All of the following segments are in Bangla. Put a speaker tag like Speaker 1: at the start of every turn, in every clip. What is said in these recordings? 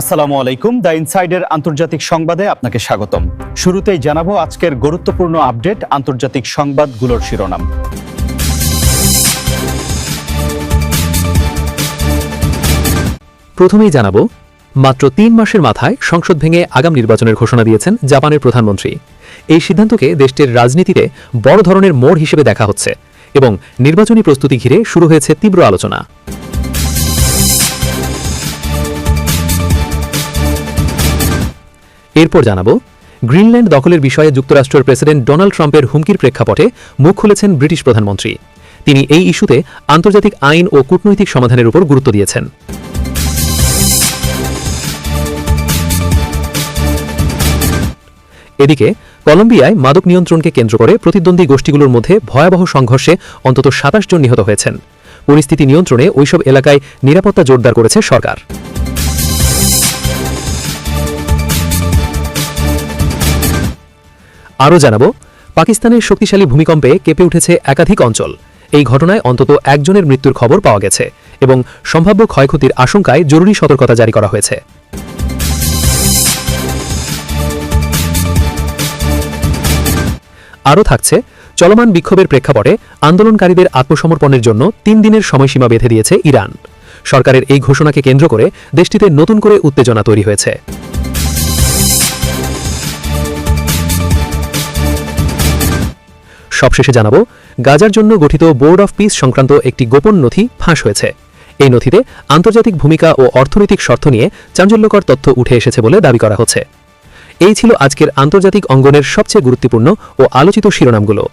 Speaker 1: আসসালামু আলাইকুম। দ্য ইনসাইডের আন্তর্জাতিক সংবাদে আপনাকে স্বাগতম। শুরুতেই জানাব আজকের গুরুত্বপূর্ণ আপডেট আন্তর্জাতিক সংবাদগুলোর শিরোনাম।
Speaker 2: প্রথমেই জানাব, মাত্র তিন মাসের মাথায় সংসদ ভেঙে আগাম নির্বাচনের ঘোষণা দিয়েছেন জাপানের প্রধানমন্ত্রী। এই সিদ্ধান্তকে দেশটির রাজনীতিতে বড় ধরনের মোড় হিসেবে দেখা হচ্ছে এবং নির্বাচনী প্রস্তুতি ঘিরে শুরু হয়েছে তীব্র আলোচনা। এরপর জানাব, গ্রিনল্যান্ড দখলের বিষয়ে যুক্তরাষ্ট্রের প্রেসিডেন্ট ডোনাল্ড ট্রাম্পের হুমকির প্রেক্ষাপটে মুখ খুলেছেন ব্রিটিশ প্রধানমন্ত্রী। তিনি এই ইস্যুতে আন্তর্জাতিক আইন ও কূটনৈতিক সমাধানের উপর গুরুত্ব দিয়েছেন। এদিকে, কলম্বিয়ায় মাদক নিয়ন্ত্রণকে কেন্দ্র করে প্রতিদ্বন্দ্বী গোষ্ঠীগুলোর মধ্যে ভয়াবহ সংঘর্ষে অন্তত সাতাশ জন নিহত হয়েছেন। পরিস্থিতি নিয়ন্ত্রণে ওইসব এলাকায় নিরাপত্তা জোরদার করেছে সরকার। আরও জানাব, পাকিস্তানের শক্তিশালী ভূমিকম্পে কেঁপে উঠেছে একাধিক অঞ্চল। এই ঘটনায় অন্তত একজনের মৃত্যুর খবর পাওয়া গেছে এবং সম্ভাব্য ক্ষয়ক্ষতির আশঙ্কায় জরুরি সতর্কতা জারি করা হয়েছে। আরও থাকছে, চলমান বিক্ষোভের প্রেক্ষাপটে আন্দোলনকারীদের আত্মসমর্পণের জন্য তিন দিনের সময়সীমা বেঁধে দিয়েছে ইরান। সরকারের এই ঘোষণাকে কেন্দ্র করে দেশটিতে নতুন করে উত্তেজনা তৈরি হয়েছে। সবশেষে জানাব, গাজার জন্য গঠিত বোর্ড অফ পিস সংক্রান্ত একটি গোপন নথি ফাঁস হয়েছে। এই নথিতে আন্তর্জাতিক ভূমিকা ও অর্থনৈতিক শর্ত নিয়ে চাঞ্চল্যকর তথ্য উঠে এসেছে বলে দাবি করা হচ্ছে। এই ছিল আজকের আন্তর্জাতিক অঙ্গনের সবচেয়ে গুরুত্বপূর্ণ ও আলোচিত শিরোনামগুলো।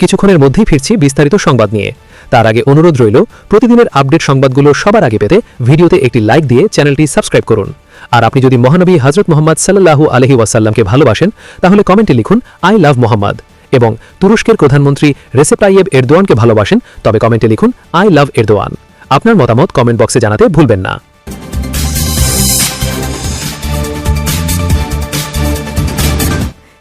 Speaker 2: কিছুক্ষণের মধ্যেই ফিরছি বিস্তারিত সংবাদ নিয়ে। তার আগে অনুরোধ রইল, প্রতিদিনের আপডেট সংবাদগুলো সবার আগে পেতে ভিডিওতে একটি লাইক দিয়ে চ্যানেলটি সাবস্ক্রাইব করুন। আর আপনি যদি মহানবী হজরত মোহাম্মদ সাল্লাহু আলহি ওয়াসাল্লামকে ভালোবাসেন, তাহলে কমেন্টে লিখুন, আই লাভ মোহাম্মদ। এবং তুরস্কের প্রধানমন্ত্রী রেসেপ তাইয়েব এরদোয়ানকে ভালোবাসেন, তবে কমেন্টে লিখুন, আই লাভ এরদোয়ান। আপনার মতামত কমেন্ট বক্সে জানাতে ভুলবেন না।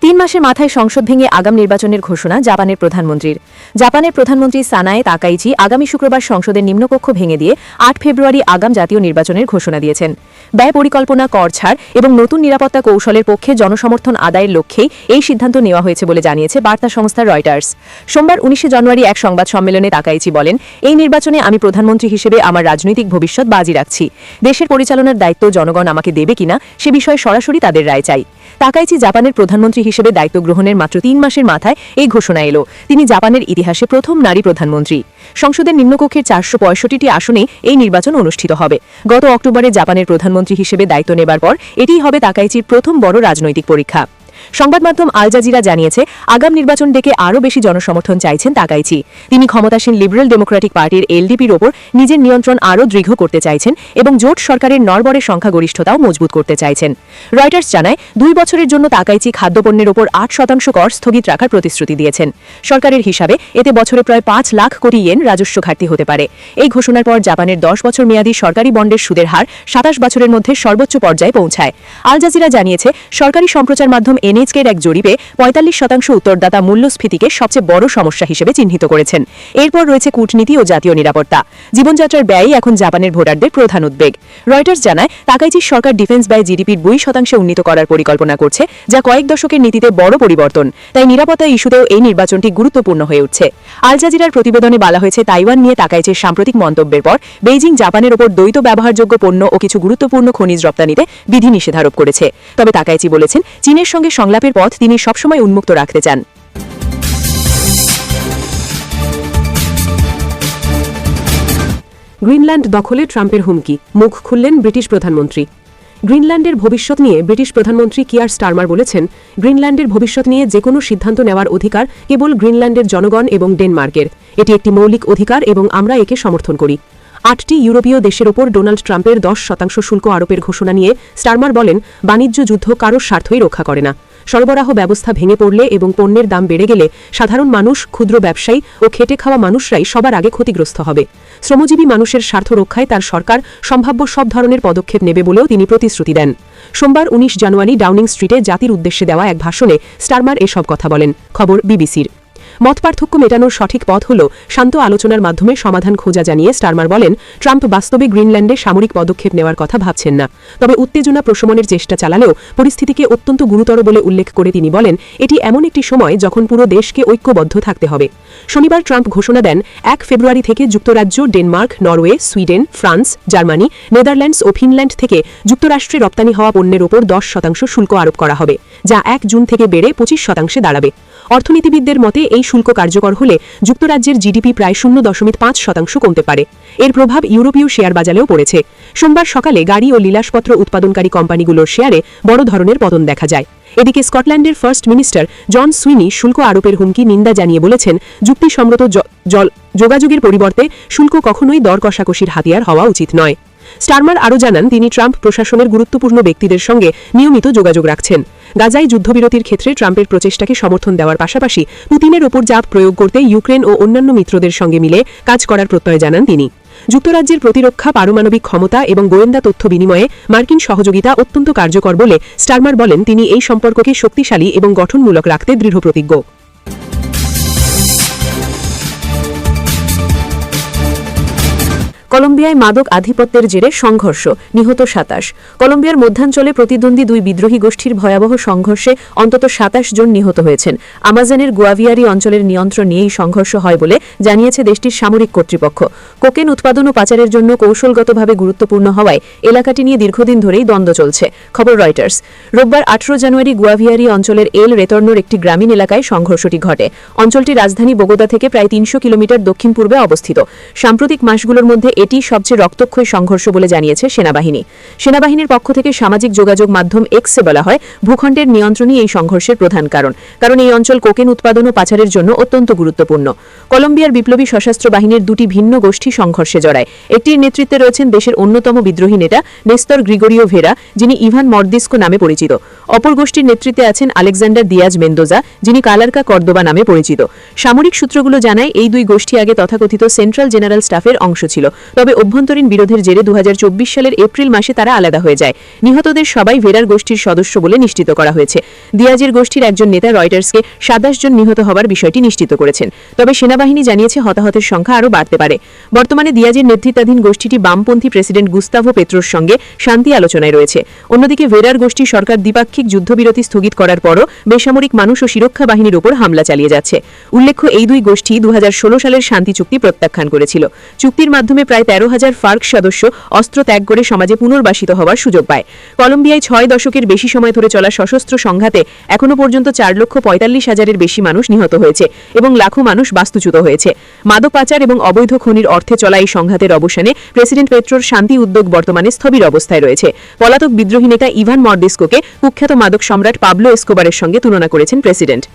Speaker 3: তিন মাসের মাথায় সংসদ ভেঙে আগাম নির্বাচনের ঘোষণা জাপানের প্রধানমন্ত্রীর। জাপানের প্রধানমন্ত্রী সানায়ে তাকাইচি আগামী শুক্রবার সংসদের নিম্নকক্ষ ভেঙে দিয়ে আট ফেব্রুয়ারি আগাম জাতীয় নির্বাচনের ঘোষণা দিয়েছেন। ব্যয় পরিকল্পনা, কর ছাড় এবং নতুন নিরাপত্তা কৌশলের পক্ষে জনসমর্থন আদায়ের লক্ষ্যেই এই সিদ্ধান্ত নেওয়া হয়েছে বলে জানিয়েছে বার্তা সংস্থা রয়টার্স। সোমবার উনিশে জানুয়ারি এক সংবাদ সম্মেলনে তাকাইচি বলেন, এই নির্বাচনে আমি প্রধানমন্ত্রী হিসেবে আমার রাজনৈতিক ভবিষ্যৎ বাজি রাখছি। দেশের পরিচালনার দায়িত্ব জনগণ আমাকে দেবে কিনা সে বিষয়ে সরাসরি তাদের রায় চাই। তাকাইচি জাপানের প্রধানমন্ত্রী হিসেবে দায়িত্ব গ্রহণের মাত্র তিন মাসের মাথায় এই ঘোষণা এলো। তিনি জাপানের ইতিহাসে প্রথম নারী প্রধানমন্ত্রী। সংসদের নিম্নকক্ষের চারশো পঁয়ষট্টিটি আসনে এই নির্বাচন অনুষ্ঠিত হবে। গত অক্টোবরে জাপানের প্রধানমন্ত্রী হিসেবে দায়িত্ব নেবার পর এটিই হবে তাকাইচির প্রথম বড় রাজনৈতিক পরীক্ষা। সংবাদ মাধ্যম আল জাজিরা জানিয়েছে, আগাম নির্বাচন ডেকে আরও বেশি জনসমর্থন চাইছেন তাকাইচি। তিনি ক্ষমতাসীন লিবারেল ডেমোক্রেটিক পার্টির এলডিপির ওপর নিজের নিয়ন্ত্রণ আরও দৃঢ় করতে চাইছেন এবং জোট সরকারের নরবরের সংখ্যাগরিষ্ঠতাও মজবুত করতে চাইছেন। রয়টার্স জানায়, দুই বছরের জন্য তাকাইচি খাদ্যপণ্যের ওপর আট শতাংশ কর স্থগিত রাখার প্রতিশ্রুতি দিয়েছেন। সরকারের হিসাবে এতে বছরে প্রায় পাঁচ লাখ কোটি ইয়েন রাজস্ব ঘাটতি হতে পারে। এই ঘোষণার পর জাপানের দশ বছর মেয়াদী সরকারি বন্ডের সুদের হার সাতাশ বছরের মধ্যে সর্বোচ্চ পর্যায়ে পৌঁছায়। আল জাজিরা জানিয়েছে, সরকারি সম্প্রচার মাধ্যম এনএইচকের এক জরিপে পঁয়তাল্লিশ শতাংশ উত্তরদাতা মূল্যস্ফীতিকে সবচেয়ে বড় সমস্যা হিসেবে চিহ্নিত করেছেন। এরপর রয়েছে কূটনীতি ও জাতীয় নিরাপত্তা। জীবনযাত্রার ব্যয়ই এখন জাপানের ভোটারদের প্রধান উদ্বেগ। রয়টার্স জানায়, তাকাইচির সরকার ডিফেন্স ব্যয় জিডিপির দুই শতাংশে উন্নীত করার পরিকল্পনা করছে, যা কয়েক দশকের নীতিতে বড় পরিবর্তন। তাই নিরাপত্তা ইস্যুতেও এই নির্বাচনটি গুরুত্বপূর্ণ হয়ে উঠছে। আল জাজিরার প্রতিবেদনে বলা হয়েছে, তাইওয়ান নিয়ে তাকাইচির সাম্প্রতিক মন্তব্যের পর বেইজিং জাপানের ওপর দ্বৈত ব্যবহারযোগ্য পণ্য ও কিছু গুরুত্বপূর্ণ খনিজ রপ্তানিতে বিধি নিষেধারোপ করেছে। তবে তাকাইচি বলেছেন, চীনের সঙ্গে সংলাপের পথ তিনি সবসময় উন্মুক্ত রাখতে চান।
Speaker 4: গ্রিনল্যান্ড দখলে ট্রাম্পের হুমকি, মুখ খুললেন ব্রিটিশ প্রধানমন্ত্রী। গ্রিনল্যান্ডের ভবিষ্যৎ নিয়ে ব্রিটিশ প্রধানমন্ত্রী কিয়ার স্টারমার বলেছেন, গ্রিনল্যান্ডের ভবিষ্যৎ নিয়ে যে কোনো সিদ্ধান্ত নেওয়ার অধিকার কেবল গ্রিনল্যান্ডের জনগণ এবং ডেনমার্কের। এটি একটি মৌলিক অধিকার এবং আমরা একে সমর্থন করি। আটটি ইউরোপীয় দেশের ওপর ডোনাল্ড ট্রাম্পের দশ শতাংশ শুল্ক আরোপের ঘোষণা নিয়ে স্টারমার বলেন, বাণিজ্য যুদ্ধ কারোর স্বার্থই রক্ষা করে না। সরবরাহ ব্যবস্থা ভেঙে পড়লে এবং পণ্যের দাম বেড়ে গেলে সাধারণ মানুষ, ক্ষুদ্র ব্যবসায়ী ও খেটে খাওয়া মানুষরাই সবার আগে ক্ষতিগ্রস্ত হবে। শ্রমজীবী মানুষের স্বার্থ রক্ষায় তার সরকার সম্ভাব্য সব ধরনের পদক্ষেপ নেবে বলেও তিনি প্রতিশ্রুতি দেন। সোমবার উনিশ জানুয়ারি ডাউনিং স্ট্রিটে জাতির উদ্দেশ্যে দেওয়া এক ভাষণে স্টারমার এসব কথা বলেন। খবর বিবিসির। মতপার্থক্য মেটানোর সঠিক পথ হল শান্ত আলোচনার মাধ্যমে সমাধান খোঁজা জানিয়ে স্টারমার বলেন, ট্রাম্প বাস্তবে গ্রিনল্যান্ডে সামরিক পদক্ষেপ নেওয়ার কথা ভাবছেন না। তবে উত্তেজনা প্রশমনের চেষ্টা চালালেও পরিস্থিতিকে অত্যন্ত গুরুতর বলে উল্লেখ করে তিনি বলেন, এটি এমন একটি সময় যখন পুরো দেশকে ঐক্যবদ্ধ থাকতে হবে। শনিবার ট্রাম্প ঘোষণা দেন, এক ফেব্রুয়ারি থেকে যুক্তরাজ্য, Denmark, Norway, Sweden, France, Germany, Netherlands ও ফিনল্যান্ড থেকে যুক্তরাষ্ট্রে রপ্তানি হওয়া পণ্যের ওপর দশ শতাংশ শুল্ক আরোপ করা হবে, যা এক জুন থেকে বেড়ে পঁচিশ শতাংশে দাঁড়াবে। অর্থনীতিবিদদের মতে, এই শুল্ক কার্যকর হলে যুক্তরাজ্যের জিডিপি প্রায় শূন্য দশমিক পাঁচ শতাংশ কমতে পারে। এর প্রভাব ইউরোপীয় শেয়ার বাজারেও পড়েছে। সোমবার সকালে গাড়ি ও লীলাসপত্র উৎপাদনকারী কোম্পানিগুলোর শেয়ারে বড় ধরনের পতন দেখা যায়। এদিকে স্কটল্যান্ডের ফার্স্ট মিনিস্টার জন সুইনি শুল্ক আরোপের হুমকি নিন্দা জানিয়ে বলেছেন, যুক্তিসম্মত যোগাযোগের পরিবর্তে শুল্ক কখনোই দর কষাকষির হাতিয়ার হওয়া উচিত নয়। স্টারমার আরও জানান, তিনি ট্রাম্প প্রশাসনের গুরুত্বপূর্ণ ব্যক্তিদের সঙ্গে নিয়মিত যোগাযোগ রাখছেন। গাজায় যুদ্ধবিরতির ক্ষেত্রে ট্রাম্পের প্রচেষ্টাকে সমর্থন দেওয়ার পাশাপাশি পুতিনের ওপর চাপ প্রয়োগ করতে ইউক্রেন ও অন্যান্য মিত্রদের সঙ্গে মিলে কাজ করার প্রত্যয় জানান তিনি। যুক্তরাজ্যের প্রতিরক্ষা, পারমাণবিক ক্ষমতা এবং গোয়েন্দা তথ্য বিনিময়ে মার্কিন সহযোগিতা অত্যন্ত কার্যকর বলে স্টারমার বলেন, তিনি এই সম্পর্ককে শক্তিশালী এবং গঠনমূলক রাখতে দৃঢ়প্রতিজ্ঞ।
Speaker 3: কলম্বিয়ায় মাদক আধিপত্যের জেরে সংঘর্ষ, নিহত সাতাশ। কলম্বিয়ার মধ্যাঞ্চলে প্রতিদ্বন্দ্বী দুই বিদ্রোহী গোষ্ঠীর ভয়াবহ সংঘর্ষে অন্তত সাতাশ জন নিহত হয়েছেন। আমাজনের গুয়াভিয়ারি অঞ্চলের নিয়ন্ত্রণ নিয়েই সংঘর্ষ হয় বলে জানিয়েছে দেশটির সামরিক কর্তৃপক্ষ। কোকেন উৎপাদন ও পাচারের জন্য কৌশলগতভাবে গুরুত্বপূর্ণ হওয়ায় এলাকাটি নিয়ে দীর্ঘদিন ধরেই দ্বন্দ্ব চলছে, খবর রয়টার্স। রোববার আঠারো জানুয়ারি গুয়াভিয়ারি অঞ্চলের এল রেতর্নোর একটি গ্রামীণ এলাকায় সংঘর্ষটি ঘটে। অঞ্চলটি রাজধানী বগোদা থেকে প্রায় তিনশো কিলোমিটার দক্ষিণ পূর্বে অবস্থিত। সাম্প্রতিক মাসগুলোর মধ্যে এটি সবচেয়ে রক্তক্ষয়ী সংঘর্ষ বলে জানিয়েছে সেনাবাহিনী। সেনাবাহিনীর পক্ষ থেকে সামাজিক যোগাযোগ মাধ্যম এক্সে বলা হয়, ভূখণ্ডের নিয়ন্ত্রণই এই সংঘর্ষের প্রধান কারণ। কারণ এই অঞ্চল কোকেন উৎপাদন ও পাচারের জন্য অত্যন্ত গুরুত্বপূর্ণ। কলম্বিয়ার বিপ্লবী সশস্ত্র বাহিনীর দুটি ভিন্ন গোষ্ঠী সংঘর্ষে জড়ায়। একটির নেতৃত্বে রয়েছেন দেশের অন্যতম বিদ্রোহী নেতা নেস্তর গ্রিগোরিও ভেরা, যিনি ইভান মর্দিস্কো নামে পরিচিত। অপর গোষ্ঠীর নেতৃত্বে আছেন আলেকজান্ডার দিয়াজ মেন্দোজা, যিনি কালারকা কর্দোবা নামে পরিচিত। সামরিক সূত্রগুলো জানায়, এই দুই গোষ্ঠী আগে তথাকথিত সেন্ট্রাল জেনারেল স্টাফের অংশ ছিল। তবে অভ্যন্তরীণ বিরোধের জেরে দু হাজার চব্বিশ সালের এপ্রিল মাসে তারা আলাদা হয়ে যায়। নিহতদের সবাই ভেরার গোষ্ঠীর সদস্য বলে নিশ্চিত করা হয়েছে। দিয়াজের গোষ্ঠীর একজন নেতা রয়টার্সকে সাতাশ জন নিহত হওয়ার বিষয়টি নিশ্চিত করেছেন। তবে সেনাবাহিনী জানিয়েছে হতাহতের সংখ্যা আরও বাড়তে পারে। বর্তমানে দিয়াজের নেতৃত্বাধীন গোষ্ঠীটি বামপন্থী প্রেসিডেন্ট গুস্তাভো পেত্রোর সঙ্গে শান্তি আলোচনায় রয়েছে। অন্যদিকে ভেরার গোষ্ঠী সরকার দ্বিপাক্ষিক যুদ্ধবিরতি স্থগিত করার পরও বেসামরিক মানুষ ও সুরক্ষা বাহিনীর উপর হামলা চালিয়ে যাচ্ছে। উল্লেখ্য, এই দুই গোষ্ঠী দু হাজার ষোলো সালের শান্তি চুক্তি প্রত্যাখ্যান করেছিল। চুক্তির মাধ্যমে প্রায় তেরো হাজার ফার্ক সদস্য অস্ত্র ত্যাগ করে সমাজে পুনর্বাসিত হওয়ার সুযোগ পায়। কলম্বিয়ায় ছয় দশকের বেশি সময় ধরে চলা সশস্ত্র সংঘাতে এখনও পর্যন্ত চার লক্ষ পঁয়তাল্লিশ হাজারের বেশি মানুষ নিহত হয়েছে এবং লাখো মানুষ বাস্তুচ্যুত হয়েছে। মাদক পাচার এবং অবৈধ খনির অর্থে চলা এই সংঘাতের অবসানে প্রেসিডেন্ট পেট্রোর শান্তি উদ্যোগ বর্তমানে স্থবির অবস্থায় রয়েছে। পলাতক বিদ্রোহী নেতা ইভান মর্ডিস্কোকে কুখ্যাত মাদক সম্রাট পাবলো এসকোবারের সঙ্গে তুলনা করেছেন প্রেসিডেন্ট।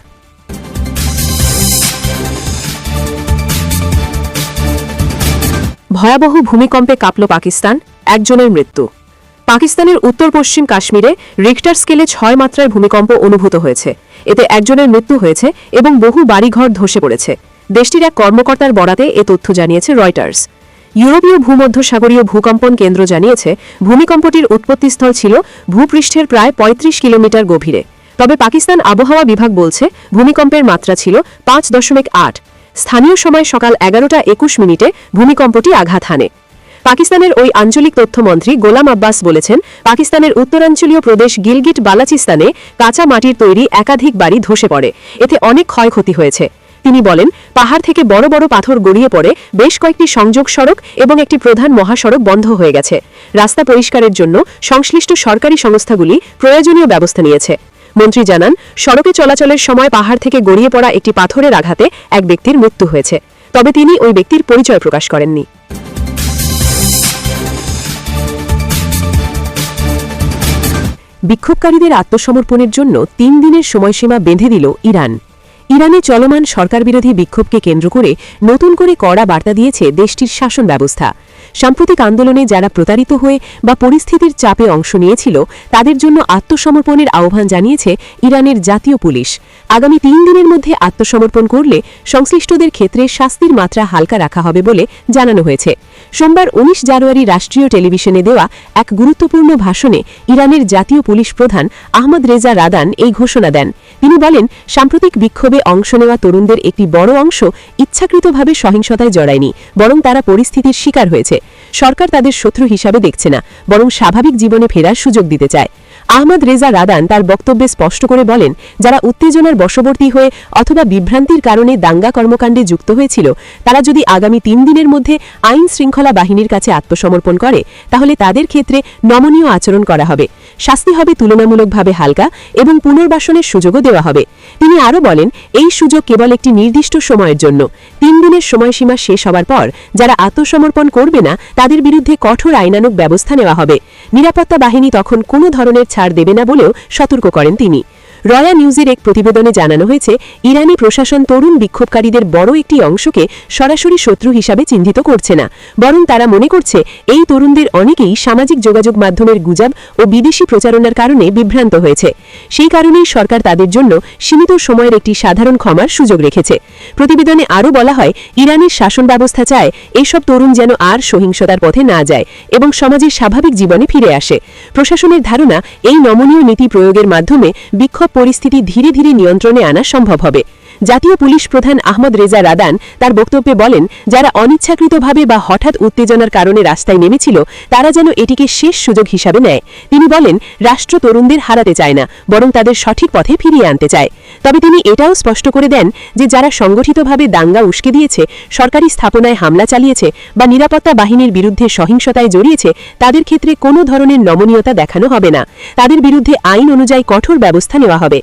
Speaker 3: ভয়াবহ ভূমিকম্পে কাঁপল পাকিস্তান, একজনের মৃত্যু। পাকিস্তানের উত্তর পশ্চিম কাশ্মীরে রিক্টার স্কেলে ছয় মাত্রায় ভূমিকম্প অনুভূত হয়েছে। এতে একজনের মৃত্যু হয়েছে এবং বহু বাড়িঘর ধসে পড়েছে। দেশটির এক কর্মকর্তার বরাতে এ তথ্য জানিয়েছে রয়টার্স ইউরোপীয় ভূমধ্যসাগরীয় ভূকম্পন কেন্দ্র জানিয়েছে, ভূমিকম্পটির উৎপত্তিস্থল ছিল ভূপৃষ্ঠের প্রায় ৩৫ কিলোমিটার গভীরে। তবে পাকিস্তান আবহাওয়া বিভাগ বলছে, ভূমিকম্পের মাত্রা ছিল পাঁচ দশমিক আট। স্থানীয় সময় সকাল এগারোটা একুশ মিনিটে ভূমিকম্পটি আঘাত হানে। পাকিস্তানের ওই আঞ্চলিক তথ্যমন্ত্রী গোলাম আব্বাস বলেছেন, পাকিস্তানের উত্তরাঞ্চলীয় প্রদেশ গিলগিট বালাচিস্তানে কাঁচা মাটির তৈরি একাধিক বাড়ি ধসে পড়ে। এতে অনেক ক্ষয়ক্ষতি হয়েছে। তিনি বলেন, পাহাড় থেকে বড় বড় পাথর গড়িয়ে পড়ে, বেশ কয়েকটি সংযোগ সড়ক এবং একটি প্রধান মহাসড়ক বন্ধ হয়ে গেছে। রাস্তা পরিষ্কারের জন্য সংশ্লিষ্ট সরকারি সংস্থাগুলি প্রয়োজনীয় ব্যবস্থা নিয়েছে। মন্ত্রী জানান, সড়কে চলাচলের সময় পাহাড় থেকে গড়িয়ে পড়া একটি পাথরের আঘাতে এক ব্যক্তির মৃত্যু হয়েছে। তবে তিনি ওই ব্যক্তির পরিচয় প্রকাশ করেননি। বিক্ষোভকারীদের আত্মসমর্পণের জন্য তিন দিনের সময়সীমা বেঁধে দিল ইরান। ইরানে চলমান সরকারবিরোধী বিক্ষোভকে কেন্দ্র করে নতুন করে কড়া বার্তা দিয়েছে দেশটির শাসন ব্যবস্থা। সাম্প্রতিক আন্দোলনে যারা প্রতারিত হয়ে বা পরিস্থিতির চাপে অংশ নিয়েছিল, তাদের জন্য আত্মসমর্পণের আহ্বান জানিয়েছে ইরানের জাতীয় পুলিশ। আগামী তিন দিনের মধ্যে আত্মসমর্পণ করলে সংশ্লিষ্টদের ক্ষেত্রে শাস্তির মাত্রা হালকা রাখা হবে বলে জানানো হয়েছে। সোমবার উনিশ জানুয়ারি রাষ্ট্রীয় টেলিভিশনে দেওয়া এক গুরুত্বপূর্ণ ভাষণে ইরানের জাতীয় পুলিশ প্রধান আহমদ রেজা রাদান এই ঘোষণা দেন। তিনি বলেন, সাম্প্রতিক বিক্ষোভে অংশ নেওয়া তরুণদের একটি বড় অংশ ইচ্ছাকৃতভাবে সহিংসতায় জড়ায়নি, বরং তারা পরিস্থিতির শিকার হয়েছে। সরকার তাদের শত্রু হিসাবে দেখছে না, বরং স্বাভাবিক জীবনে ফেরার সুযোগ দিতে চায়। আহমদ রেজা রাদান তার বক্তব্যে স্পষ্ট করে বলেন, যারা উত্তেজনার বশবর্তী হয়ে অথবা বিভ্রান্তির কারণে দাঙ্গা কর্মকাণ্ডে যুক্ত হয়েছিল, তারা যদি আগামী তিন দিনের মধ্যে আইন শৃঙ্খলা বাহিনীর কাছে আত্মসমর্পণ করে, তাহলে তাদের ক্ষেত্রে নমনীয় আচরণ করা হবে। শাস্তি হবে তুলনামূলকভাবে হালকা এবং পুনর্বাসনের সুযোগও দেওয়া হবে। তিনি আরও বলেন, এই সুযোগ কেবল একটি নির্দিষ্ট সময়ের জন্য। তিন দিনের সময়সীমা শেষ হওয়ার পর, যারা আত্মসমর্পণ করবে না, তাদের বিরুদ্ধে কঠোর আইনানুগ ব্যবস্থা নেওয়া হবে। নিরাপত্তা বাহিনী তখন কোনো ধরনের ছাড় দেবে না বলেও সতর্ক করেন তিনি। রয়া নিউজের এক প্রতিবেদনে জানানো হয়েছে, ইরানি প্রশাসন তরুণ বিক্ষোভকারীদের বড় একটি অংশকে সরাসরি শত্রু হিসাবে চিহ্নিত করছে না। বরং তারা মনে করছে, এই তরুণদের অনেকেই সামাজিক যোগাযোগ মাধ্যমের গুজব ও বিদেশি প্রচারণার কারণে বিভ্রান্ত হয়েছে। সেই কারণেই সরকার তাদের জন্য সীমিত সময়ের একটি সাধারণ ক্ষমার সুযোগ রেখেছে। প্রতিবেদনে আরও বলা হয়, ইরানের শাসন ব্যবস্থা চায় এইসব তরুণ যেন আর সহিংসতার পথে না যায় এবং সমাজের স্বাভাবিক জীবনে ফিরে আসে। প্রশাসনের ধারণা, এই নমনীয় নীতি প্রয়োগের মাধ্যমে বিক্ষোভ পরিস্থিতি ধীরে ধীরে নিয়ন্ত্রণে আনা সম্ভব হবে। জাতীয় পুলিশ প্রধান আহমদ রেজা রাদান তার বক্তব্যে বলেন, যারা অনিচ্ছাকৃতভাবে বা হঠাৎ উত্তেজনার কারণে রাস্তায় নেমেছিল, তারা যেন এটিকে শেষ সুযোগ হিসাবে নেয়। তিনি বলেন, রাষ্ট্র তরুণদের হারাতে চায় না, বরং তাদের সঠিক পথে ফিরিয়ে আনতে চায়। তবে তিনি এটাও স্পষ্ট করে দেন যে যারা সংগঠিতভাবে দাঙ্গা উস্কে দিয়েছে, সরকারি স্থাপনায় হামলা চালিয়েছে বা নিরাপত্তা বাহিনীর বিরুদ্ধে সহিংসতায় জড়িয়েছে, তাদের ক্ষেত্রে কোনো ধরনের নমনীয়তা দেখানো হবে না। তাদের বিরুদ্ধে আইন অনুযায়ী কঠোর ব্যবস্থা নেওয়া হবে।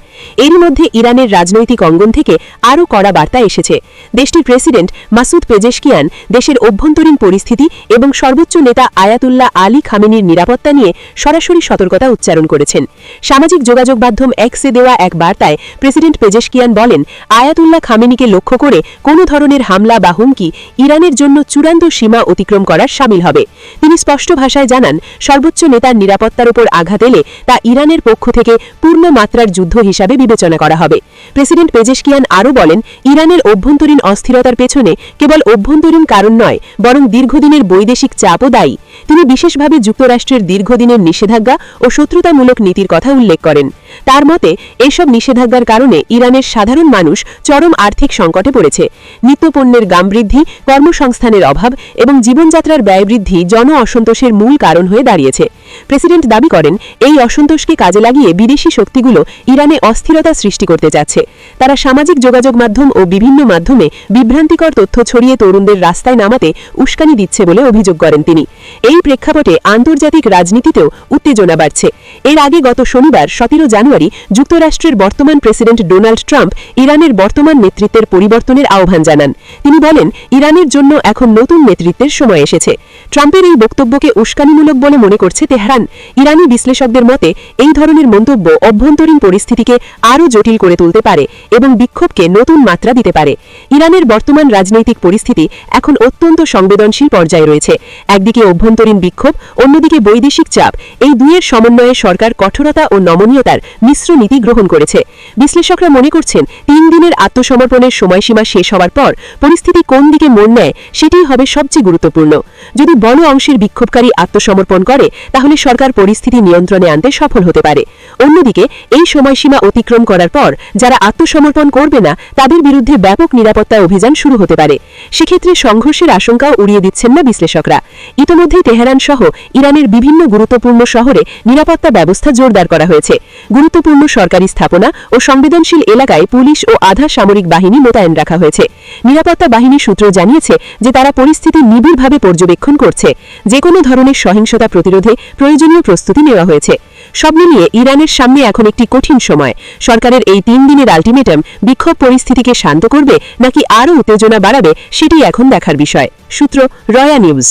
Speaker 3: এরই মধ্যে ইরানের রাজনৈতিক অঙ্গন থেকে আরও কড়া বার্তা এসেছে। দেশটির প্রেসিডেন্ট মাসুদ পেজেশকিয়ান দেশের অভ্যন্তরীণ পরিস্থিতি এবং সর্বোচ্চ নেতা আয়াতুল্লাহ আলী খামেনির নিরাপত্তা নিয়ে সরাসরি সতর্কতা উচ্চারণ করেছেন। সামাজিক যোগাযোগ মাধ্যম এক্সে দেওয়া এক বার্তায় প্রেসিডেন্ট পেজেশকিয়ান বলেন, আয়াতুল্লাহ খামেনিকে লক্ষ্য করে কোনো ধরনের হামলা বা হুমকি ইরানের জন্য চূড়ান্ত সীমা অতিক্রম করার সামিল হবে। তিনি স্পষ্ট ভাষায় জানান, সর্বোচ্চ নেতার নিরাপত্তার উপর আঘাত এলে তা ইরানের পক্ষ থেকে পূর্ণ মাত্রার যুদ্ধ হিসাবে বিবেচনা করা হবে। প্রেসিডেন্ট পেজেশকিয়ান আরও বলেন, ইরানের অভ্যন্তরীণ অস্থিরতার পেছনে কেবল অভ্যন্তরীণ কারণ নয়, বরং দীর্ঘদিনের বৈদেশিক চাপও দায়ী। তিনি বিশেষভাবে যুক্তরাষ্ট্রের দীর্ঘদিনের নিষেধাজ্ঞা ও শত্রুতামূলক নীতির কথা উল্লেখ করেন। তার মতে, এসব নিষেধাজ্ঞার কারণে ইরানের সাধারণ মানুষ চরম আর্থিক সংকটে পড়েছে। নিত্যপণ্যের দাম বৃদ্ধি, কর্মসংস্থানের অভাব এবং জীবনযাত্রার ব্যয় বৃদ্ধি জন অসন্তোষের মূল কারণ হয়ে দাঁড়িয়েছে। প্রেসিডেন্ট দাবি করেন, এই অসন্তোষকে কাজে লাগিয়ে বিদেশি শক্তিগুলো ইরানে অস্থিরতা সৃষ্টি করতে চাচ্ছে তারা সামাজিক যোগাযোগ মাধ্যম ও বিভিন্ন মাধ্যমে বিভ্রান্তিকর তথ্য ছড়িয়ে তরুণদের রাস্তায় নামাতে উস্কানি দিচ্ছে বলে অভিযোগ করেন তিনি। এই প্রেক্ষাপটে আন্তর্জাতিক রাজনীতিতেও উত্তেজনা বাড়ছে। এর আগে গত শনিবার সতেরো জানুয়ারি যুক্তরাষ্ট্রের বর্তমান প্রেসিডেন্ট ডোনাল্ড ট্রাম্প ইরানের বর্তমান নেতৃত্বের পরিবর্তনের আহ্বান জানান। তিনি বলেন, ইরানের জন্য এখন নতুন নেতৃত্বের সময় এসেছে। ট্রাম্পের এই বক্তব্যকে উস্কানিমূলক বলে মনে করছে তেহরান। ইরানি বিশ্লেষকদের মতে, এই ধরনের মন্তব্য অভ্যন্তরীণ পরিস্থিতিকে আরও জটিল করে তুলতে পারে এবং বিক্ষোভকে নতুন মাত্রা দিতে পারে। ইরানের বর্তমান রাজনৈতিক পরিস্থিতি এখন অত্যন্ত সংবেদনশীল পর্যায়ে রয়েছে। একদিকে অভ্যন্তরীণ বিক্ষোভ, অন্যদিকে বৈদেশিক চাপ। এই দুইয়ের সমন্বয়ে সরকার কঠোরতা ও নমনীয়তার মিশ্র নীতি গ্রহণ করেছে। বিশ্লেষকরা মনে করছেন, তিন দিনের আত্মসমর্পণের সময়সীমা শেষ হওয়ার পর পরিস্থিতি কোন দিকে মোড় নেয় সেটাই হবে সবচেয়ে গুরুত্বপূর্ণ। যদি বড় অংশের বিক্ষোভকারী আত্মসমর্পণ করে, তাহলে সরকার পরিস্থিতি নিয়ন্ত্রণে আনতে সফল হতে পারে। অন্যদিকে, এই সময়সীমা অতিক্রম করার পর যারা আত্মসমর্পণ করবে না, তাদের বিরুদ্ধে ব্যাপক নিরাপত্তা অভিযান শুরু হতে পারে। সেক্ষেত্রে সংঘর্ষের আশঙ্কাও উড়িয়ে দিচ্ছেন না বিশ্লেষকরা। ইতোমধ্যেই তেহরান সহ ইরানের বিভিন্ন গুরুত্বপূর্ণ শহরে নিরাপত্তা ব্যবস্থা জোরদার করা হয়েছে। গুরুত্বপূর্ণ সরকারি স্থাপনা ও সংবেদনশীল এলাকায় পুলিশ ও আধা সামরিক বাহিনী মোতায়েন রাখা হয়েছে। নিরাপত্তা বাহিনী সূত্র জানিয়েছে যে তারা পরিস্থিতি নিবিড়ভাবে পর্যবেক্ষণ করছে। যে কোনো ধরনের সহিংসতা প্রতিরোধে প্রয়োজনীয় প্রস্তুতি নেওয়া হয়েছে। সব মিলিয়ে ইরানের সামনে এখন একটি কঠিন সময়। সরকারের এই তিন দিনের আলটিমেটাম বিক্ষোভ পরিস্থিতিকে শান্ত করবে নাকি আরও উত্তেজনা বাড়াবে, সেটি এখন দেখার বিষয়। সূত্র রয়া নিউজ।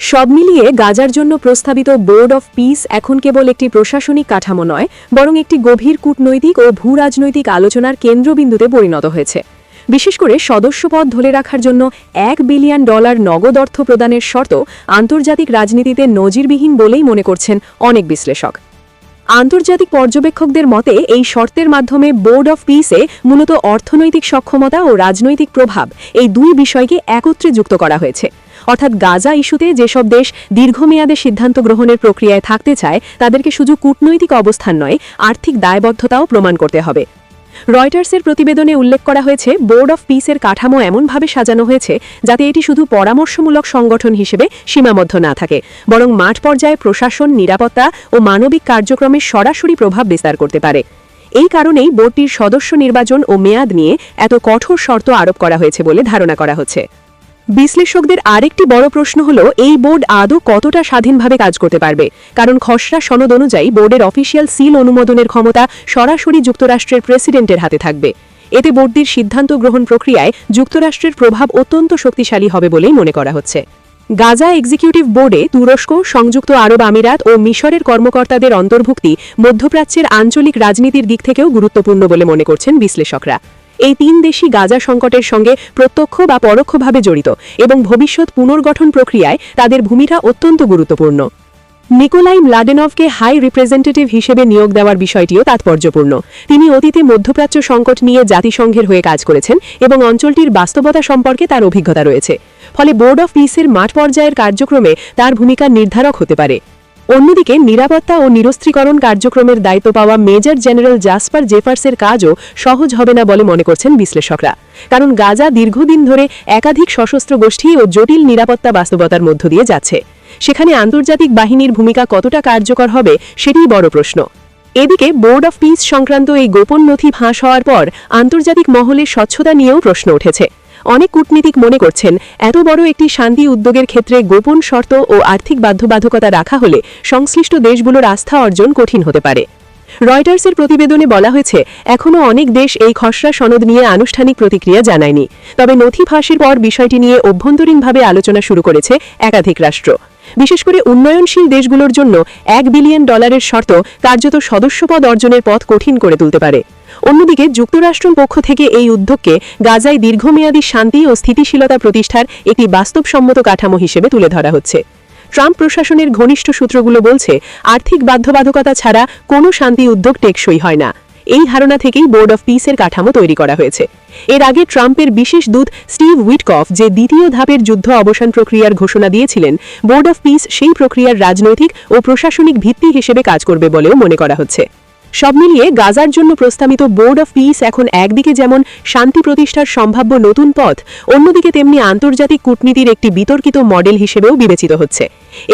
Speaker 5: সব মিলিয়ে গাজার জন্য প্রস্তাবিত বোর্ড অফ পিস এখন কেবল একটি প্রশাসনিক কাঠামো নয়, বরং একটি গভীর কূটনৈতিক ও ভূরাজনৈতিক আলোচনার কেন্দ্রবিন্দুতে পরিণত হয়েছে। বিশেষ করে সদস্যপদ ধরে রাখার জন্য এক বিলিয়ন ডলার নগদ অর্থ প্রদানের শর্ত আন্তর্জাতিক রাজনীতিতে নজিরবিহীন বলেই মনে করছেন অনেক বিশ্লেষক।
Speaker 3: আন্তর্জাতিক পর্যবেক্ষকদের মতে, এই শর্তের মাধ্যমে বোর্ড অফ পিসে মূলত অর্থনৈতিক সক্ষমতা ও রাজনৈতিক প্রভাব এই দুই বিষয়কে একত্রে যুক্ত করা হয়েছে। অর্থাৎ গাজা ইস্যুতে যেসব দেশ দীর্ঘমেয়াদে সিদ্ধান্ত গ্রহণের প্রক্রিয়ায় থাকতে চায়, তাদেরকে শুধু কূটনৈতিক অবস্থান নয়, আর্থিক দায়বদ্ধতাও প্রমাণ করতে হবে। রয়টার্সের প্রতিবেদনে উল্লেখ করা হয়েছে, বোর্ড অফ পিসের কাঠামো এমনভাবে সাজানো হয়েছে যাতে এটি শুধু পরামর্শমূলক সংগঠন হিসেবে সীমাবদ্ধ না থাকে, বরং মাঠ পর্যায়ে প্রশাসন, নিরাপত্তা ও মানবিক কার্যক্রমের সরাসরি প্রভাব বিস্তার করতে পারে। এই কারণেই বোর্ডটির সদস্য নির্বাচন ও মেয়াদ নিয়ে এত কঠোর শর্ত আরোপ করা হয়েছে বলে ধারণা করা হচ্ছে। বিশ্লেষকদের আরেকটি বড় প্রশ্ন হল, এই বোর্ড আদৌ কতটা স্বাধীনভাবে কাজ করতে পারবে? কারণ খসড়া সনদ অনুযায়ী বোর্ডের অফিসিয়াল সিল অনুমোদনের ক্ষমতা সরাসরি যুক্তরাষ্ট্রের প্রেসিডেন্টের হাতে থাকবে। এতে বোর্ডটির সিদ্ধান্ত গ্রহণ প্রক্রিয়ায় যুক্তরাষ্ট্রের প্রভাব অত্যন্ত শক্তিশালী হবে বলেই মনে করা হচ্ছে। গাজা এক্সিকিউটিভ বোর্ডে তুরস্ক, সংযুক্ত আরব আমিরাত ও মিশরের কর্মকর্তাদের অন্তর্ভুক্তি মধ্যপ্রাচ্যের আঞ্চলিক রাজনীতির দিক থেকেও গুরুত্বপূর্ণ বলে মনে করছেন বিশ্লেষকরা। এই তিন দেশই গাজা সংকটের সঙ্গে প্রত্যক্ষ বা পরোক্ষভাবে জড়িত এবং ভবিষ্যৎ পুনর্গঠন প্রক্রিয়ায় তাদের ভূমিকা অত্যন্ত গুরুত্বপূর্ণ। নিকোলাই মলাডেনভকে হাই রিপ্রেজেন্টেটিভ হিসেবে নিয়োগ দেওয়ার বিষয়টিও তাৎপর্যপূর্ণ। তিনি অতীতে মধ্যপ্রাচ্য সংকট নিয়ে জাতিসংঘের হয়ে কাজ করেছেন এবং অঞ্চলটির বাস্তবতা সম্পর্কে তার অভিজ্ঞতা রয়েছে। ফলে বোর্ড অফ পিসের মাঠ পর্যায়ের কার্যক্রমে তার ভূমিকা নির্ধারক হতে পারে। অন্যদিকে নিরাপত্তা ও নিরস্ত্রীকরণ কার্যক্রমের দায়িত্ব পাওয়া মেজর জেনারেল জাসপার জেফার্সের কাজও সহজ হবে না বলে মনে করছেন বিশ্লেষকরা। কারণ গাজা দীর্ঘদিন ধরে একাধিক সশস্ত্র গোষ্ঠী ও জটিল নিরাপত্তা বাস্তবতার মধ্য দিয়ে যাচ্ছে। সেখানে আন্তর্জাতিক বাহিনীর ভূমিকা কতটা কার্যকর হবে সেটিই বড় প্রশ্ন। এদিকে বোর্ড অফ পিস সংক্রান্ত এই গোপন নথি ফাঁস হওয়ার পর আন্তর্জাতিক মহলে স্বচ্ছতা নিয়েও প্রশ্ন উঠেছে। অনেক কূটনীতিক মনে করছেন। এত বড় একটি শান্তি উদ্যোগের ক্ষেত্রে গোপন শর্ত ও আর্থিক বাধ্যবাধকতা রাখা হলে সংশ্লিষ্ট দেশগুলোর আস্থা অর্জন কঠিন হতে পারে। রয়টার্সের প্রতিবেদনে বলা হয়েছে, এখনও অনেক দেশ এই খসড়া সনদ নিয়ে আনুষ্ঠানিক প্রতিক্রিয়া জানায়নি। তবে নথি ফাঁসের পর বিষয়টি নিয়ে অভ্যন্তরীণভাবে আলোচনা শুরু করেছে একাধিক রাষ্ট্র। বিশেষ করে উন্নয়নশীল দেশগুলোর জন্য এক বিলিয়ন ডলারের শর্ত কার্যত সদস্যপদ অর্জনের পথ কঠিন করে তুলতে পারে। অন্যদিকে যুক্তরাষ্ট্র পক্ষ থেকে এই উদ্যোগকে গাজায় দীর্ঘমেয়াদী শান্তি ও স্থিতিশীলতা প্রতিষ্ঠার একটি বাস্তবসম্মত কাঠামো হিসেবে তুলে ধরা হচ্ছে। ট্রাম্প প্রশাসনের ঘনিষ্ঠ সূত্রগুলো বলছে, আর্থিক বাধ্যবাধকতা ছাড়া কোনো শান্তি উদ্যোগ টেকসই হয় না। এই ধারণা থেকেই বোর্ড অফ পিসের কাঠামো তৈরি করা হয়েছে। এর আগে ট্রাম্পের বিশেষ দূত স্টিভ উইটকফ যে দ্বিতীয় ধাপের যুদ্ধ অবসান প্রক্রিয়ার ঘোষণা দিয়েছিলেন, বোর্ড অফ পিস সেই প্রক্রিয়ার রাজনৈতিক ও প্রশাসনিক ভিত্তি হিসেবে কাজ করবে বলেও মনে করা হচ্ছে। সব মিলিয়ে গাজার জন্য প্রস্তাবিত বোর্ড অফ পিস এখন একদিকে যেমন শান্তি প্রতিষ্ঠার সম্ভাব্য নতুন পথ, অন্যদিকে তেমনি আন্তর্জাতিক কূটনীতির একটি বিতর্কিত মডেল হিসেবেও বিবেচিত হচ্ছে।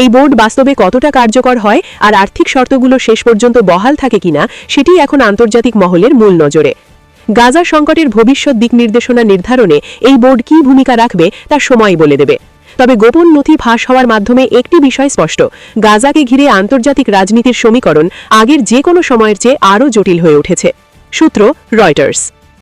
Speaker 3: এই বোর্ড বাস্তবে কতটা কার্যকর হয় আর আর্থিক শর্তগুলো শেষ পর্যন্ত বহাল থাকে কিনা সেটি এখন আন্তর্জাতিক মহলের মূল নজরে। গাজা সংকটের ভবিষ্যৎ দিক নির্দেশনা নির্ধারণে এই বোর্ড কী ভূমিকা রাখবে, তা সময় বলে দেবে। তবে গোপন নথি ফাঁস হওয়ার মাধ্যমে একটি বিষয় স্পষ্ট। গাজাকে ঘিরে আন্তর্জাতিক রাজনীতির সমীকরণ আগের যে কোনো সময়ের চেয়ে আরও জটিল হয়ে উঠেছে। সূত্র রয়টার্স।